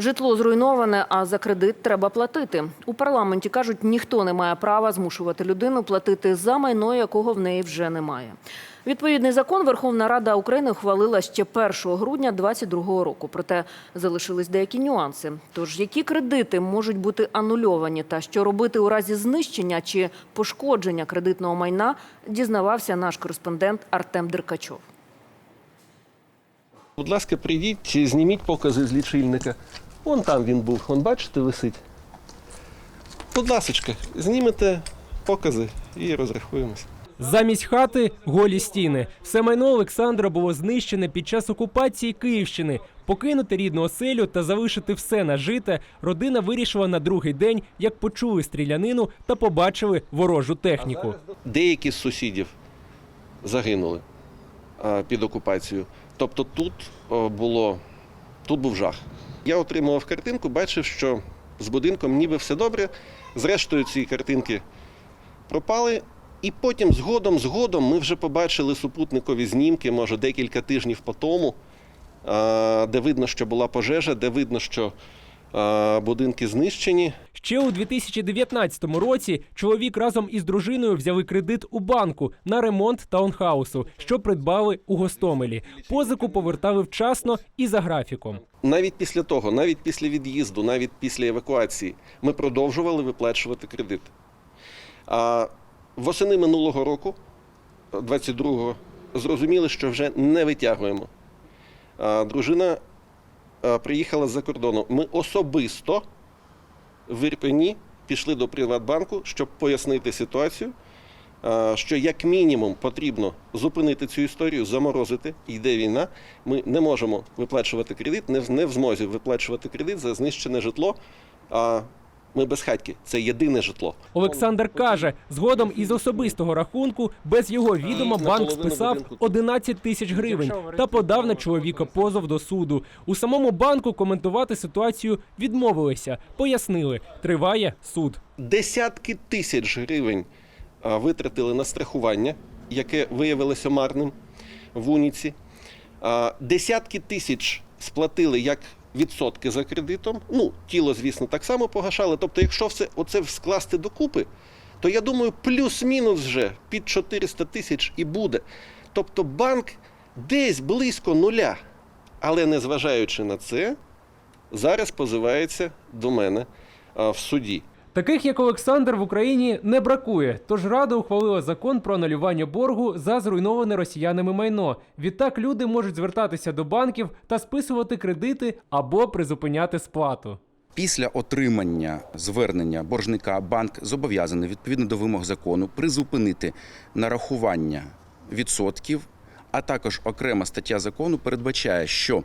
Житло зруйноване, а за кредит треба платити. У парламенті кажуть, ніхто не має права змушувати людину платити за майно, якого в неї вже немає. Відповідний закон Верховна Рада України ухвалила ще 1 грудня 2022 року. Проте залишились деякі нюанси. Тож які кредити можуть бути анульовані та що робити у разі знищення чи пошкодження кредитного майна, дізнавався наш кореспондент Артем Деркачов. Будь ласка, прийдіть, зніміть покази з лічильника. Вон там він був, вон бачите, висить. Будь ласочка, знімете покази і розрахуємося. Замість хати голі стіни. Все майно Олександра було знищене під час окупації Київщини. Покинути рідну оселю та залишити все нажите, родина вирішила на другий день, як почули стрілянину та побачили ворожу техніку. Деякі з сусідів загинули під окупацією. Тобто тут було, тут був жах. Я отримував картинку, бачив, що з будинком ніби все добре. Зрештою, ці картинки пропали. І потім згодом, згодом ми вже побачили супутникові знімки, може декілька тижнів по тому, де видно, що була пожежа, де видно, що будинки знищені. Ще у 2019 році чоловік разом із дружиною взяли кредит у банку на ремонт таунхаусу, що придбали у Гостомелі. Позику повертали вчасно і за графіком. Навіть після того, навіть після від'їзду, навіть після евакуації, ми продовжували виплачувати кредит. А восени минулого року, 22-го, зрозуміли, що вже не витягуємо. А дружина приїхала з-за кордону. Ми особисто в Ірпені пішли до Приватбанку, щоб пояснити ситуацію, що як мінімум потрібно зупинити цю історію, заморозити. Йде війна. Ми не можемо виплачувати кредит, не в, змозі виплачувати кредит за знищене житло. А ми безхатьки. Це єдине житло. Олександр каже, згодом із особистого рахунку без його відома банк списав будинку. 11 тисяч гривень та подав на чоловіка позов до суду. У самому банку коментувати ситуацію відмовилися. Пояснили, триває суд. Десятки тисяч гривень витратили на страхування, яке виявилося марним в Уніці. Десятки тисяч сплатили як відсотки за кредитом. Ну, тіло, звісно, так само погашали. Тобто, якщо все оце скласти докупи, то я думаю, плюс-мінус вже під 400 тисяч і буде. Тобто банк десь близько нуля. Але незважаючи на це, зараз позивається до мене в суді. Таких як Олександр в Україні не бракує. Тож рада ухвалила закон про анулювання боргу за зруйноване росіянами майно. Відтак люди можуть звертатися до банків та списувати кредити або призупиняти сплату. Після отримання звернення боржника банк зобов'язаний відповідно до вимог закону призупинити нарахування відсотків, а також окрема стаття закону передбачає, що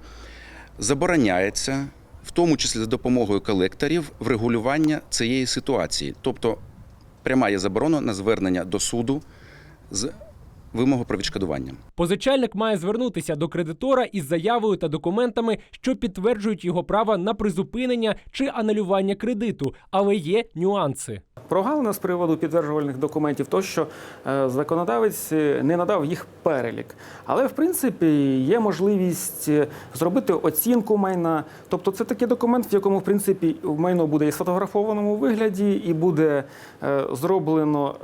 забороняється, в тому числі за допомогою колекторів, врегулювання цієї ситуації, тобто пряма є заборона на звернення до суду з вимогою про відшкодування. Позичальник має звернутися до кредитора із заявою та документами, що підтверджують його право на призупинення чи анулювання кредиту, але є нюанси. Прогалина з приводу підтверджувальних документів, то що е, законодавець е, не надав їх перелік. Але в принципі є можливість е, зробити оцінку майна. Тобто, це такий документ, в якому в принципі майно буде і сфотографованому вигляді, і буде зроблено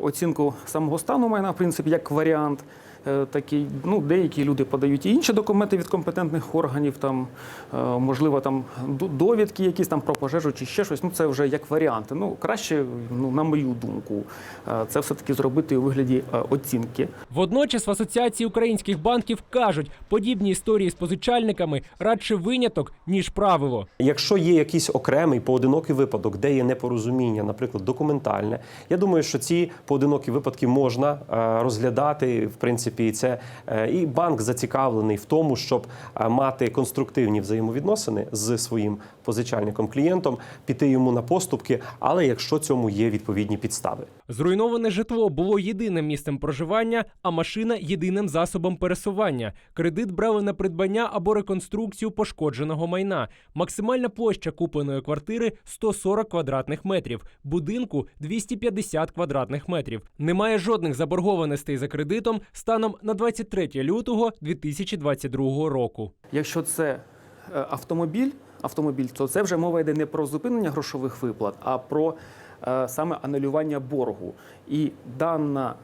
оцінку самого стану майна, в принципі, як варіант. Е, Такий, ну, деякі люди подають і інші документи від компетентних органів, там, е, можливо, там довідки якісь там про пожежу чи ще щось. Ну, це вже як варіанти. Ну, краще, ну, на мою думку, е, це все-таки зробити у вигляді оцінки. Водночас в Асоціації українських банків кажуть, подібні історії з позичальниками радше виняток ніж правило. Якщо є якийсь окремий поодинокий випадок, де є непорозуміння, наприклад, документальне, я думаю, що ці поодинокі випадки можна розглядати. В принципі, і це е, і банк зацікавлений в тому, щоб е, мати конструктивні взаємовідносини з своїм позичальником клієнтом, піти йому на поступки, але якщо цьому є відповідні підстави. Зруйноване житло було єдиним місцем проживання, а машина єдиним засобом пересування. Кредит брали на придбання або реконструкцію пошкодженого майна. Максимальна площа купленої квартири 140 квадратних метрів, будинку 250 квадратних метрів. Немає жодних заборгованостей за кредитом станом на 23 лютого 2022 року. Якщо це е, автомобіль, автомобіль, то це вже мова йде не про зупинення грошових виплат, а про е, саме анулювання боргу. І дана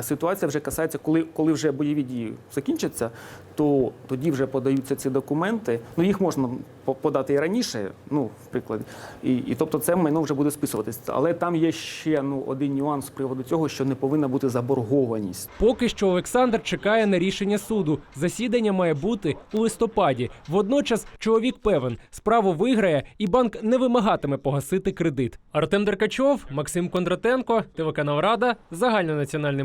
ситуація вже касається, коли, коли вже бойові дії закінчаться, то тоді вже подаються ці документи. Ну їх можна подати і раніше, ну в прикладі, і, і тобто це майно вже буде списуватися. Але там є ще ну один нюанс з приводу цього, що не повинна бути заборгованість. Поки що Олександр чекає на рішення суду. Засідання має бути у листопаді. Водночас чоловік певен, справу виграє і банк не вимагатиме погасити кредит. Артем Деркачов, Максим Кондратенко, телеканал Рада, загальнонаціональний